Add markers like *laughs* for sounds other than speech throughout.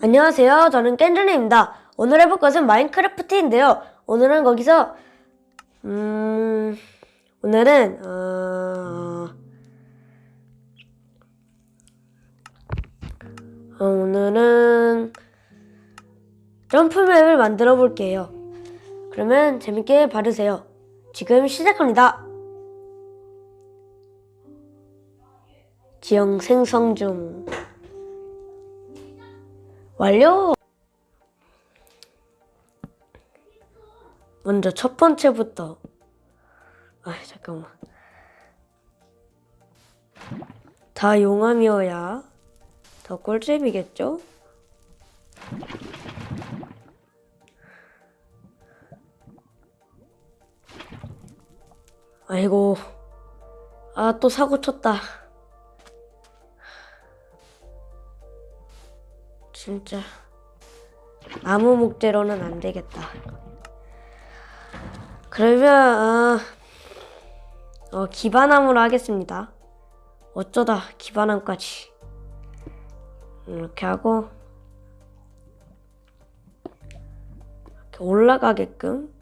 안녕하세요. 저는 깬준입니다. 오늘 해볼 것은 마인크래프트인데요. 오늘은 거기서 음 오늘은 어, 어, 오늘은 점프맵을 만들어 볼게요. 그러면 재밌게 봐주세요. 지금 시작합니다. 지형 생성 중. 완료! 먼저 첫 번째부터. 아 잠깐만. 다 용암이어야 더 꿀잼이겠죠? 아이고. 아, 또 사고 쳤다. 진짜. 아무 목재로는 안 되겠다. 그러면, 어, 어, 기반함으로 하겠습니다. 어쩌다 기반함까지. 이렇게 하고, 이렇게 올라가게끔.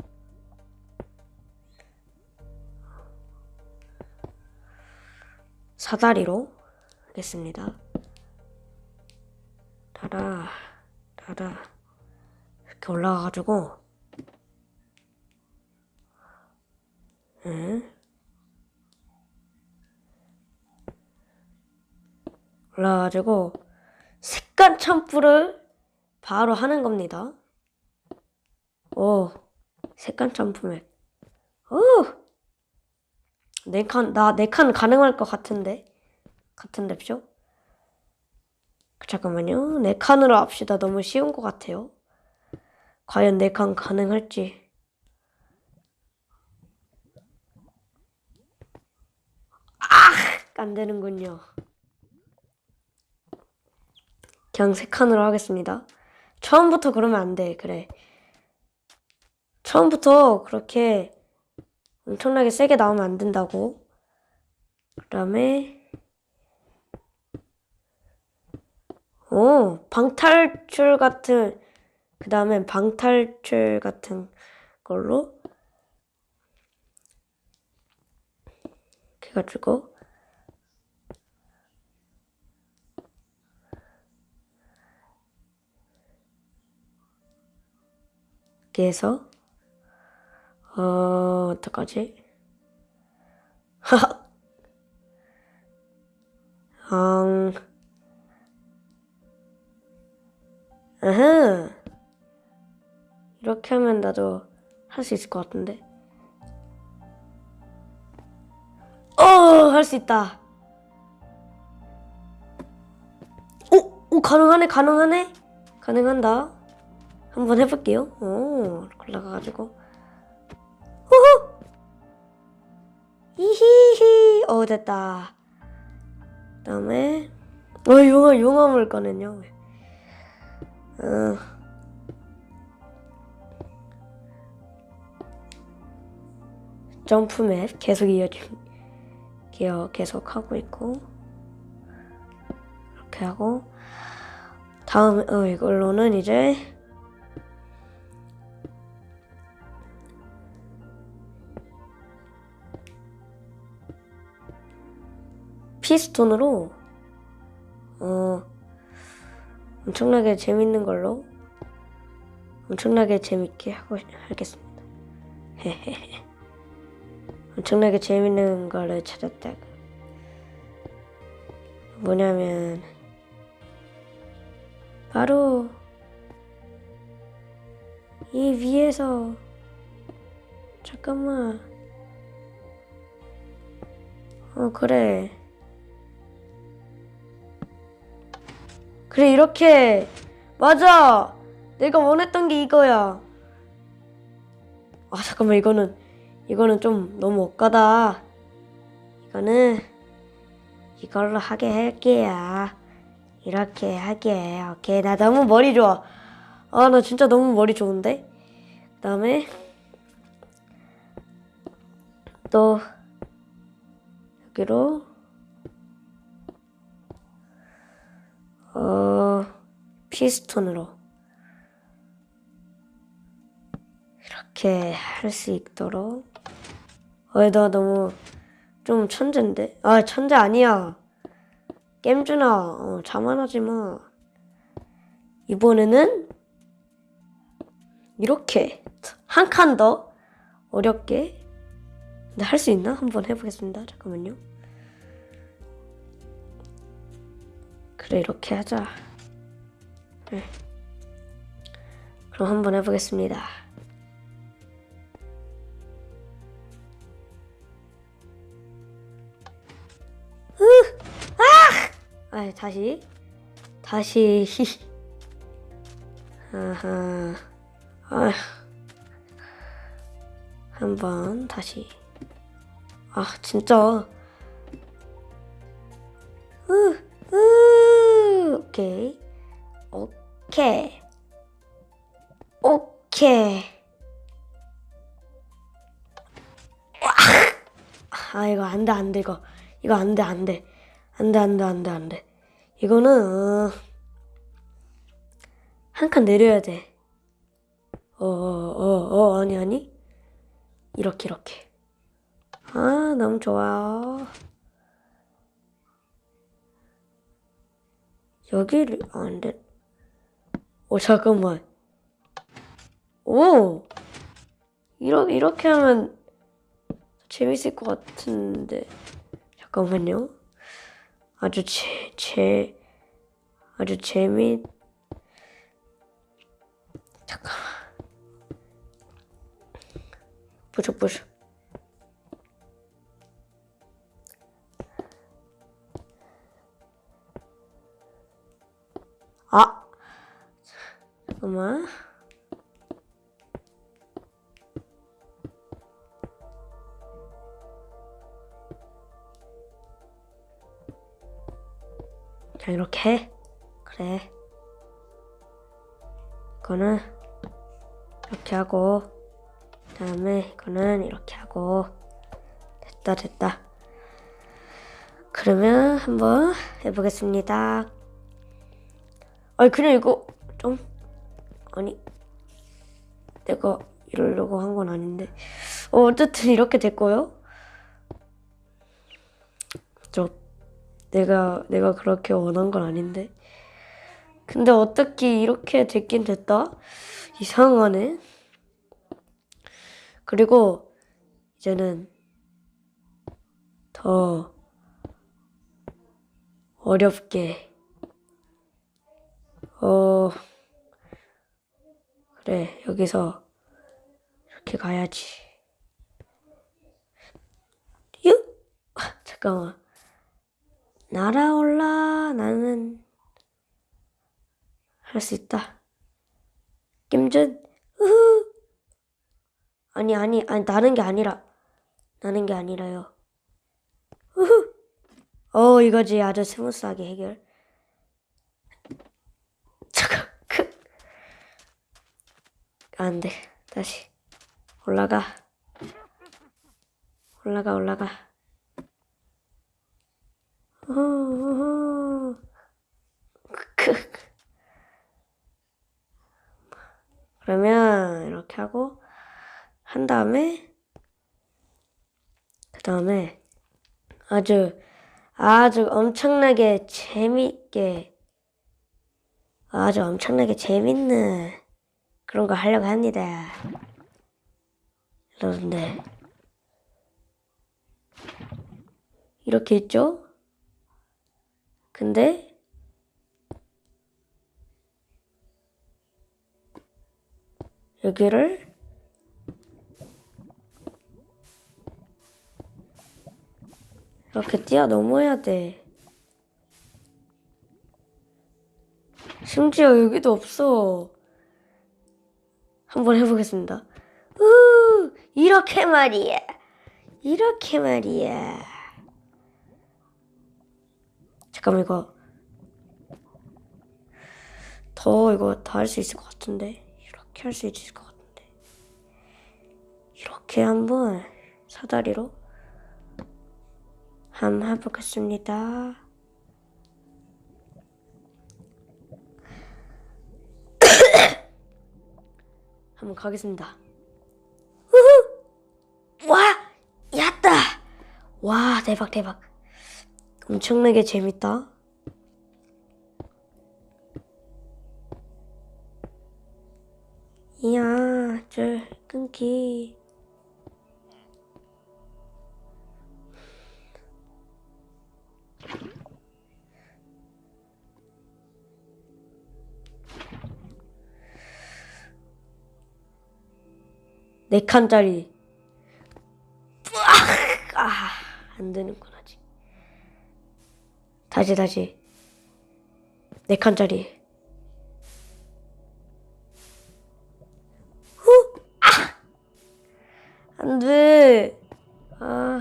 사다리로 하겠습니다. 따라, 따라, 이렇게 올라가가지고, 응? 올라가가지고, 색깔 점프를 바로 하는 겁니다. 오, 색깔 점프맵. 오! 네 칸, 나 네 칸 가능할 것 같은데. 같은데죠? 잠깐만요. 네 칸으로 합시다. 너무 쉬운 것 같아요. 과연 네 칸 가능할지. 아! 안 되는군요. 그냥 세 칸으로 하겠습니다. 처음부터 그러면 안 돼. 그래. 처음부터 그렇게 엄청나게 세게 나오면 안 된다고. 그 다음에, 오, 방탈출 같은, 그 다음에 방탈출 같은 걸로. 해가지고, 이렇게 해서, 어, 어떡하지? 아하. 이렇게 하면 나도 할 수 있을 것 같은데. 어, 할 수 있다. 오, 오, 가능하네, 가능하네? 가능한다. 한번 해볼게요. 오, 올라가가지고. 호호! 이히히, 어, 됐다. 그 다음에, 어, 용암, 용암을 꺼냈냐. 어. 점프맵 계속 이어지, 계속, 계속 하고 있고, 이렇게 하고, 다음, 어, 이걸로는 이제, 피스톤으로 어 엄청나게 재밌는 걸로 엄청나게 재밌게 하고 하겠습니다. 헤헤헤. *laughs* 엄청나게 재밌는 거를 찾았다가 뭐냐면 바로 이 위에서 잠깐만 어 그래 그래 이렇게. 맞아. 내가 원했던 게 이거야. 아 잠깐만 이거는 이거는 좀 너무 억까다. 이거는 이걸로 하게 할게요. 이렇게 하게. 오케이 나 너무 머리 좋아. 아 나 진짜 너무 머리 좋은데? 그 다음에 또 여기로 어 피스톤으로. 이렇게 할 수 있도록. 어이 나 너무 좀 천재인데? 아 천재 아니야. 겜준아 어, 자만하지 마. 이번에는 이렇게 한 칸 더 어렵게 근데 할 수 있나? 한번 해보겠습니다. 잠깐만요 그래 이렇게 하자 네. 그럼 한번 해보겠습니다 아, 다시. 다시. *laughs* 아하. 아. 한번 다시. 아, 진짜. 으, 으, 오케이. 오케이. 오케이. 와. 아, 이거 안 돼, 안 돼, 이거. 이거 안 돼, 안 돼. 안 돼, 안 돼, 안 돼, 안 돼. 이거는, 어, 한칸 내려야 돼. 어, 어, 어, 어, 아니, 아니. 이렇게, 이렇게. 아, 너무 좋아요. 여기를, 아, 안 돼. 오, 잠깐만. 오! 이렇게, 이렇게 하면 재밌을 것 같은데. 잠깐만요. 아주 재, 재, 아주 재미, 잠깐만. 부셔, 부셔. 아! 잠깐만. 자, 이렇게 해. 그래. 이거는 이렇게 하고, 그 다음에 이거는 이렇게 하고, 됐다, 됐다. 그러면 한번 해보겠습니다. 아니, 그냥 이거 좀, 아니, 내가 이러려고 한 건 아닌데. 어, 어쨌든 이렇게 됐고요. 저 내가 내가 그렇게 원한 건 아닌데. 근데 어떻게 이렇게 됐긴 됐다? 이상하네. 그리고 이제는 더 어렵게 어 그래 여기서 이렇게 가야지. 유? 아, 잠깐만. 날아올라 나는 할 수 있다. 김준 우후 아니 아니 아니 나는 게 아니라 나는 게 아니라요. 우후 어 이거지 아주 스무스하게 해결. 잠깐 크 안 돼 다시 올라가 올라가 올라가. 크. *laughs* 그러면 이렇게 하고 한 다음에 그 다음에 아주 아주 엄청나게 재밌게 아주 엄청나게 재밌는 그런 거 하려고 합니다. 여러분들 이렇게 있죠? 근데 여기를 이렇게 뛰어넘어야 돼. 심지어 여기도 없어. 한번 해보겠습니다. 우, 이렇게 말이야. 이렇게 말이야. 잠깐만 이거 더 이거 더할수 있을 것 같은데 이렇게 할 수 있을 것 같은데 이렇게 한번 사다리로 한번 해보겠습니다. 한번 가겠습니다. 우후! 와! 였다! 와, 대박, 대박. 엄청나게 재밌다. 이야, 줄 끊기. 네 칸짜리. 아, 안 되는구나, 아직. 다시, 다시. 네 칸짜리. 후! 아! 안 돼. 아.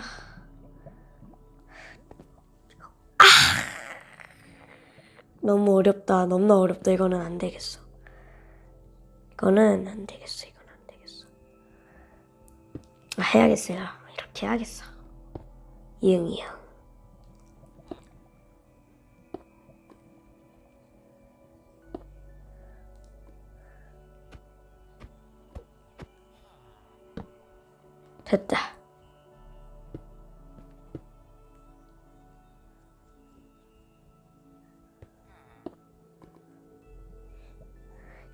아. 너무 어렵다. 너무나 어렵다. 이거는 안 되겠어. 이거는 안 되겠어. 아, 해야겠어요. 이렇게 해야겠어. 이응, 이응. 됐다.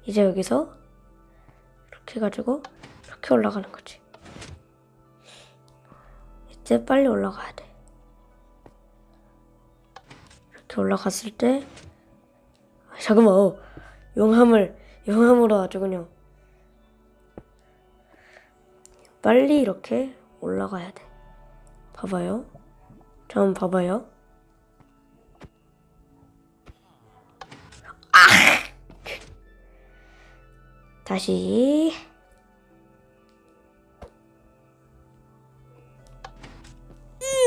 이제 여기서 이렇게 해가지고 이렇게 올라가는 거지. 이제 빨리 올라가야 돼. 이렇게 올라갔을 때 아, 잠깐만 어, 용암을 용암으로 아주 그냥 빨리 이렇게 올라가야 돼. 봐봐요. 자, 한번 봐봐요. 아! 다시.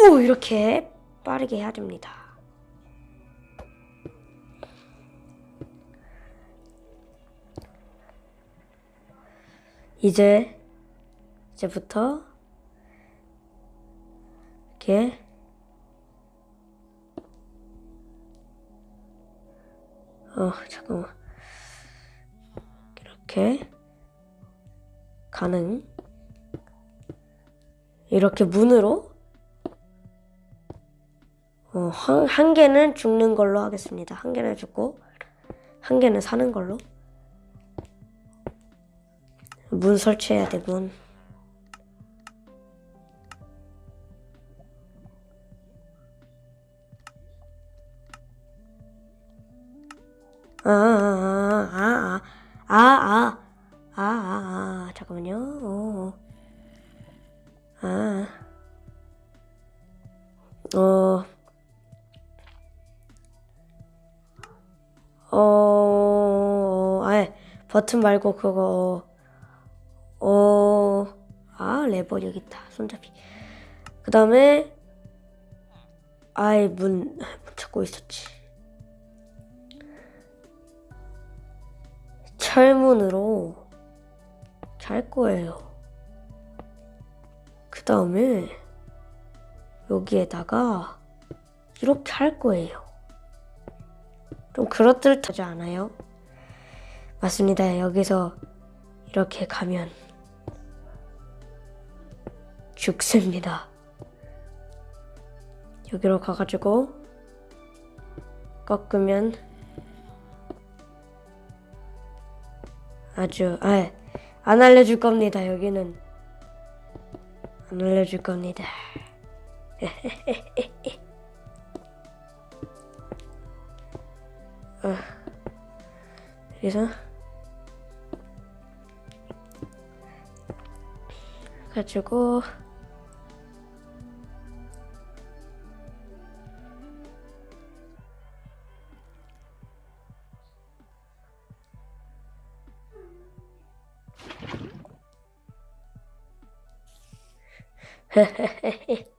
오, 이렇게 빠르게 해야 됩니다. 이제 이제부터 이렇게 어 잠깐만 이렇게 가능 이렇게 문으로 어, 한, 한 개는 죽는 걸로 하겠습니다. 한 개는 죽고 한 개는 사는 걸로 문 설치해야 돼 문. 아, 아, 아, 아, 아, 아, 아, 아, 아, 잠깐만요. 어, 아, 어, 어, 아, 버튼 말고 그거, 어, 아, 레버 여기 있다. 손잡이. 그 다음에, 아이, 문, 문 찾고 있었지. 철문으로 할 거예요. 그 다음에 여기에다가 이렇게 할 거예요. 좀 그렇듯하지 않아요? 맞습니다. 여기서 이렇게 가면 죽습니다. 여기로 가가지고 꺾으면 아주 아, 안 알려줄 겁니다. 여기는 안 알려줄 겁니다. *laughs* 어. 그래서 가지고 헤헤헤헤 *laughs*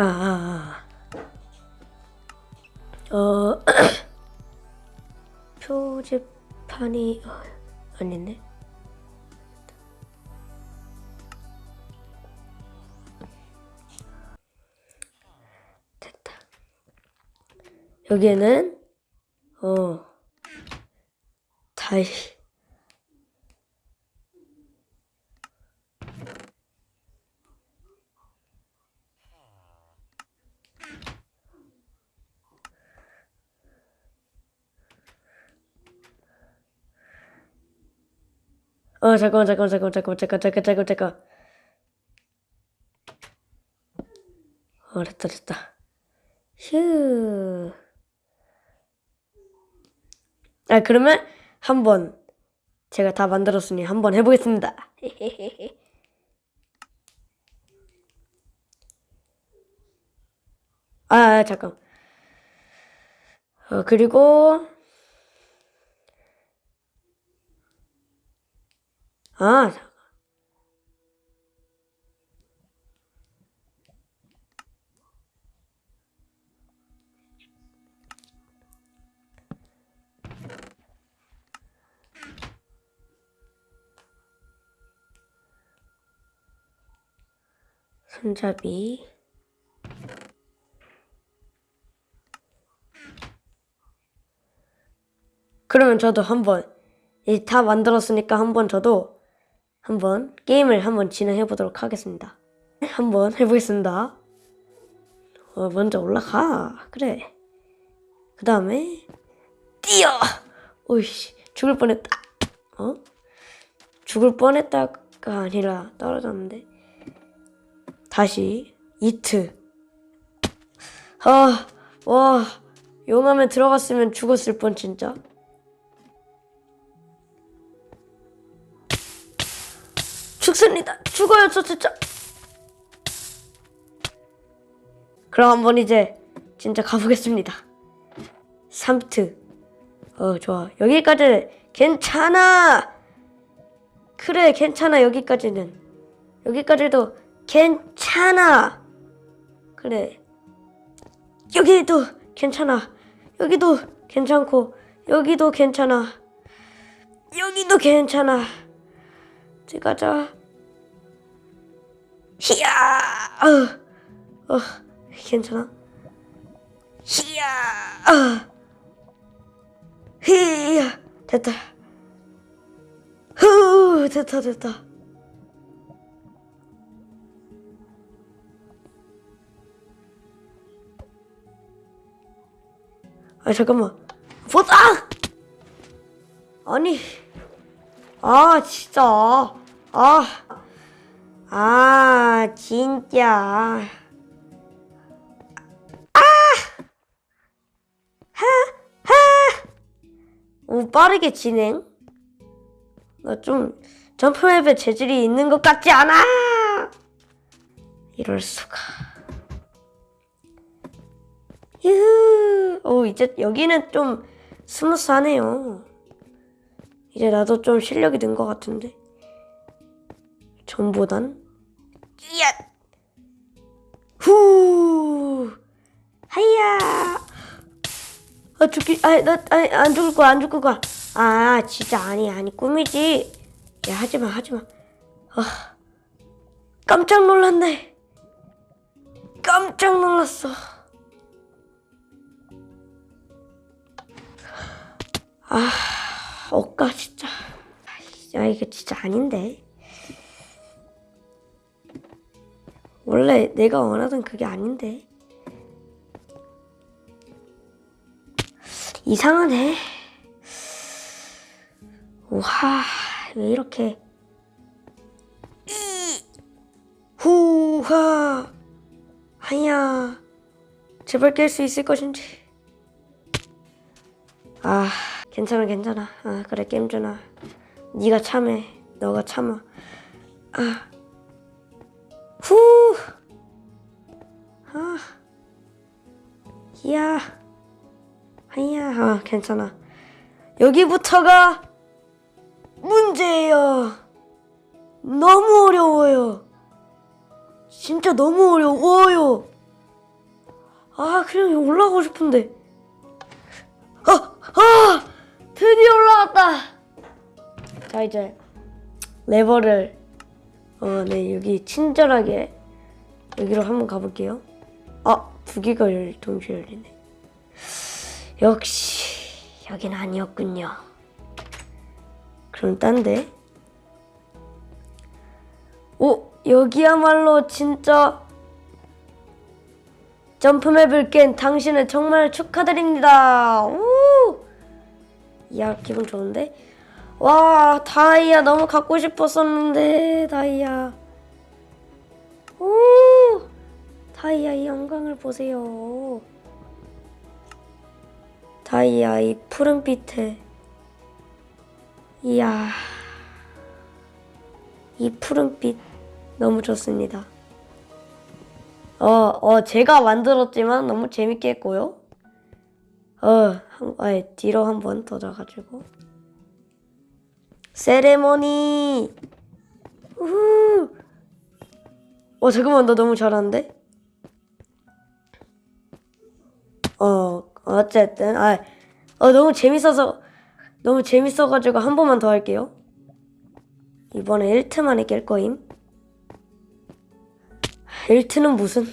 아, 아, 아. 어, *coughs* 표지판이, 어, 아니네. 됐다. 여기에는, 어, 다시, 어, 잠깐만, 잠깐만, 잠깐만, 잠깐만, 잠깐, 잠깐, 잠깐, 잠깐. 어, 됐다, 됐다. 휴. 아, 그러면 한번 제가 다 만들었으니 한번 해보겠습니다. *laughs* 아, 잠깐. 어, 그리고 아, 잠깐. 손잡이. 그러면 저도 한번 이다 만들었으니까 한번 저도 한번 게임을 한번 진행해 보도록 하겠습니다. *laughs* 한번 해보겠습니다. 어, 먼저 올라가. 그래. 그 다음에 뛰어. 오이씨 죽을 뻔했다. 어? 죽을 뻔했다가 아니라 떨어졌는데. 다시 이트. 아, 와, 용암에 들어갔으면 죽었을 뻔 진짜. 죽습니다. 죽어요, 저 진짜. 그럼 한번 이제 진짜 가보겠습니다. 삼트. 어, 좋아. 여기까지 괜찮아. 그래, 괜찮아. 여기까지는. 여기까지도 괜찮아. 그래. 여기도 괜찮아. 여기도 괜찮고, 여기도 괜찮아. 여기도 괜찮아. 들어가자. 히야! 어, 어, 괜찮아? 히야! 어. 히야! 됐다. 후! 됐다, 됐다. 아, 잠깐만. 보다! 아니. 아, 진짜. 아. 아, 진짜. 아! 하! 하! 오, 빠르게 진행. 나 좀 점프맵에 재질이 있는 것 같지 않아! 이럴 수가. 유후. 오, 이제 여기는 좀 스무스하네요. 이제 나도 좀 실력이 는 것 같은데. 전보단. 이야! 후! 하야! 아, 죽기, 아, 나, 아, 안 죽을 거야, 안 죽을 거야. 아, 진짜 아니, 아니, 꿈이지. 야, 하지 마, 하지 마. 아, 깜짝 놀랐네. 깜짝 놀랐어. 아, 억까 진짜. 야, 이게 진짜 아닌데. 원래 내가 원하던 그게 아닌데. 이상하네. 와, 왜 이렇게. 이, 후하. 하야. 제발 깰 수 있을 것인지. 아, 괜찮아, 괜찮아. 아, 그래, 게임준아. 네가 참해. 너가 참아. 아. 후. 아. 이야. 아니야, 아, 괜찮아. 여기부터가 문제예요. 너무 어려워요. 진짜 너무 어려워요. 아 그냥 올라가고 싶은데 아! 아! 드디어 올라갔다 자 이제 레버를 어 네 여기 친절하게 여기로 한번 가볼게요 아 두 개가 열, 동시에 열리네 역시 여긴 아니었군요 그럼 딴데 오 여기야말로 진짜 점프맵을 깬 당신을 정말 축하드립니다. 우! 이야 기분 좋은데? 와 다이아 너무 갖고 싶었었는데 다이아. 오 다이아 이 영광을 보세요. 다이아 이 푸른빛에 이야 이 푸른빛 너무 좋습니다. 어, 어, 제가 만들었지만 너무 재밌게 했고요. 어, 한, 아니, 뒤로 한 번 더 자가지고. 세레모니! 우후! 어, 잠깐만, 너 너무 잘하는데? 어, 어쨌든, 아, 어, 너무 재밌어서, 너무 재밌어가지고 한 번만 더 할게요. 이번에 1트 만에 깰 거임. 1트는 무슨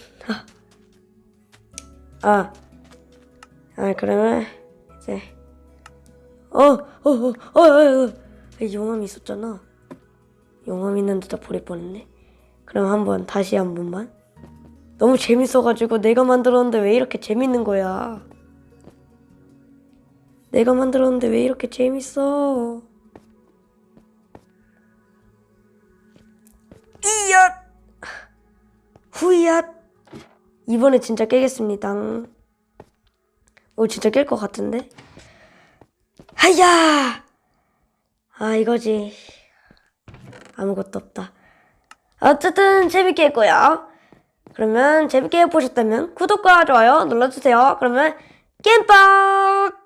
아, 아 그러면 이제 어 어 어 어 어, 어, 어, 어. 용암이 있었잖아. 용암 있는 데 다 버릴 뻔했네. 그럼 한번 다시 한 번만. 너무 재밌어가지고 내가 만들었는데 왜 이렇게 재밌는 거야? 내가 만들었는데 왜 이렇게 재밌어? 이야 후이앗 이번에 진짜 깨겠습니다. 오 진짜 깰 것 같은데? 하야! 아 이거지. 아무것도 없다. 어쨌든 재밌게 했고요. 그러면 재밌게 보셨다면 구독과 좋아요 눌러주세요. 그러면 겜빡!